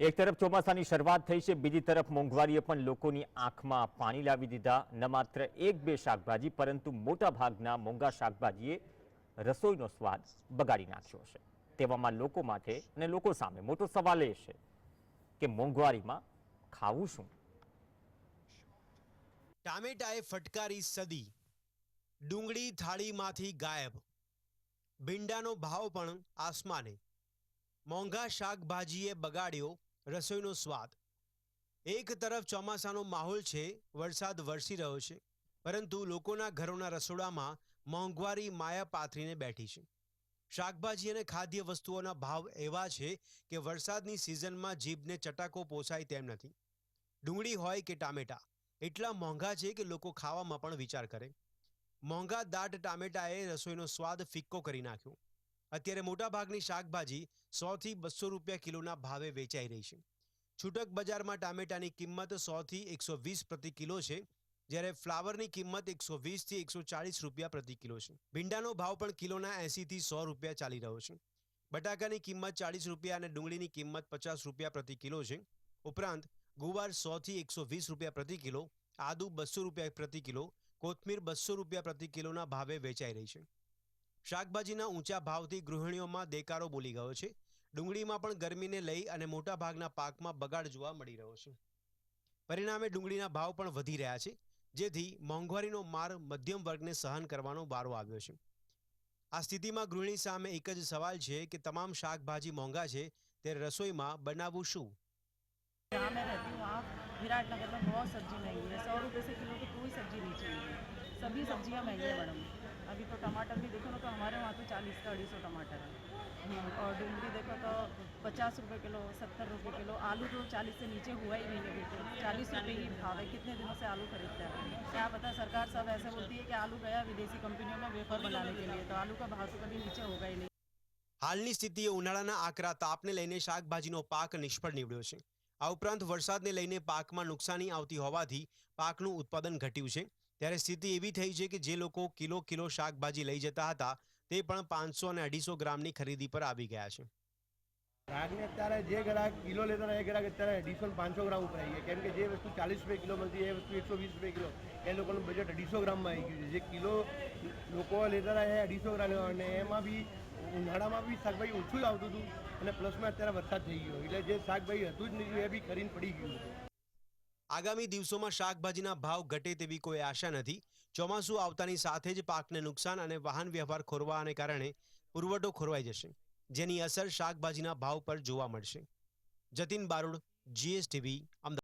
એક તરફ ચોમાસાની શરૂઆત થઈ છે, બીજી તરફ મોંઘવારીએ પણ લોકોની આંખમાં પાણી લાવી દીધા. ન માત્ર એક બે શાકભાજી, પરંતુ મોટા ભાગના મોંઘા શાકભાજીએ રસોઈનો સ્વાદ બગાડી નાખ્યો છે. તેવામાં લોકો માટે અને લોકો સામે મોટો સવાલ એ છે કે મોંઘવારીમાં ખાવું શું? ટામેટાએ ફટકારી સદી, ડુંગળી થાળીમાંથી ગાયબ. ભીંડાનો ભાવ પણ આસમાને. મોંઘા શાકભાજીએ બગાડ્યો રસોઈનો સ્વાદ. એક તરફ ચોમાસાનો માહોલ છે, વરસાદ વરસી રહ્યો છે, પરંતુ લોકોના ઘરોના રસોડામાં મોંઘવારી માયા પાથરીને બેઠી છે. શાકભાજી અને ખાદ્ય વસ્તુઓના ભાવ એવા છે કે વરસાદની સિઝનમાં જીભને ચટાકો પોસાય તેમ નથી. ડુંગળી હોય કે ટામેટા, એટલા મોંઘા છે કે લોકો ખાવામાં પણ વિચાર કરે. મોંઘા દાટ ટામેટાએ રસોઈનો સ્વાદ ફિક્કો કરી નાખ્યો. અત્યારે મોટાભાગની શાકભાજી સોથી બસો રૂપિયા કિલોના ભાવે વેચાઈ રહી છે. છૂટક બજારમાં ટામેટાની કિંમત સોથી એકસો વીસ પ્રતિ કિલો છે, જ્યારે ફ્લાવરની કિંમત એકસો વીસથી એકસો ચાળીસ રૂપિયા પ્રતિ કિલો છે. ભીંડાનો ભાવ પણ કિલોના એંસીથી સો રૂપિયા ચાલી રહ્યો છે. બટાકાની કિંમત ચાળીસ રૂપિયા અને ડુંગળીની કિંમત પચાસ રૂપિયા પ્રતિ કિલો છે. ઉપરાંત, ગુવાર સોથી એકસો વીસ રૂપિયા પ્રતિ કિલો, આદુ બસો રૂપિયા પ્રતિ કિલો, કોથમીર બસો રૂપિયા પ્રતિ કિલોના ભાવે વેચાઈ રહી છે. શાકભાજીના ઊંચા ભાવથી ગૃહિણીઓમાં દેકારો બોલી ગયો છે ડુંગળીમાં પણ ગરમીને લઈ અને મોટાભાગના પાકમાં બગાડ જોવા મળી રહ્યો છે પરિણામે ડુંગળીના ભાવ પણ વધી રહ્યા છે જેથી મોંઘવારીનો માર મધ્યમ વર્ગને સહન કરવાનો વારો આવ્યો છે આ સ્થિતિમાં ગૃહિણી સામે એક જ સવાલ છે કે તમામ શાકભાજી મોંઘા છે ત્યારે રસોઈમાં બનાવવું શું जहाँ मैं रहती हूँ वहाँ विराटनगर में बहुत सब्जी महंगी है सौ रुपये से किलो की कोई सब्जी नहीं चाहिए सभी सब्जियाँ महंगी है मैडम अभी तो टमाटर भी देखो ना तो हमारे वहाँ तो चालीस का अढ़ी सौ टमाटर है हम्म, और डूंगरी देखो तो पचास रुपये किलो सत्तर रुपये किलो आलू तो चालीस से नीचे हुआ ही नहीं है बिल्कुल चालीस रुपये ही भाव है कितने दिनों से आलू खरीदते हैं क्या पता सरकार सब ऐसे बोलती है कि आलू गया विदेशी कंपनियों में वेफर बनाने के लिए तो आलू का भाव तो कभी नीचे होगा ही नहीं હાલની સ્થિતિએ ઉનાળાના આકરા તાપને લઈને શાકભાજીનો પાક નિષ્ફળ નીવડ્યો છે આ ઉપરાંત વરસાદને લઈને પાકમાં નુકસાની આવતી હોવાથી પાકનું ઉત્પાદન ઘટ્યું છે ત્યારે સ્થિતિ એવી થઈ છે કે જે લોકો કિલો કિલો શાકભાજી લઈ જતા હતા, તે પણ પાંચસો અને અઢીસો ગ્રામની ખરીદી પર આવી ગયા છે. ગ્રાહકને અત્યારે જે ગ્રાહક કિલો લેતા હતા એ ગ્રાહક અત્યારે અઢીસો પાંચસો ગ્રામ ઉપર આવી ગયા. કેમ કે જે વસ્તુ ચાલીસ રૂપિયા કિલો મળતી એ વસ્તુ એકસો વીસ રૂપિયા કિલો, એ લોકોનું બજેટ અઢીસો ગ્રામમાં આવી ગયું છે. જે કિલો લોકો લેતા હતા એ અઢીસો ગ્રામ અને એમાં બી ઉનાળામાં બી શાકભાજી ઓછું જ આવતું હતું અને પ્લસમાં અત્યારે વરસાદ થઈ ગયો. એટલે જે શાકભાજી હતું જ નહીં, એ બી ખરીને પડી ગયું છે આગામી દિવસોમાં શાકભાજીના ભાવ ઘટે તેવી કોઈ આશા નથી. ચોમાસું આવતાની સાથે જ પાકને નુકસાન અને વાહન વ્યવહાર ખોરવાને કારણે પુરવઠો ખોરવાઈ જશે, જેની અસર શાકભાજીના ભાવ પર જોવા મળશે. જતીન બારોડ, જીએસટીવી, અમદાવાદ.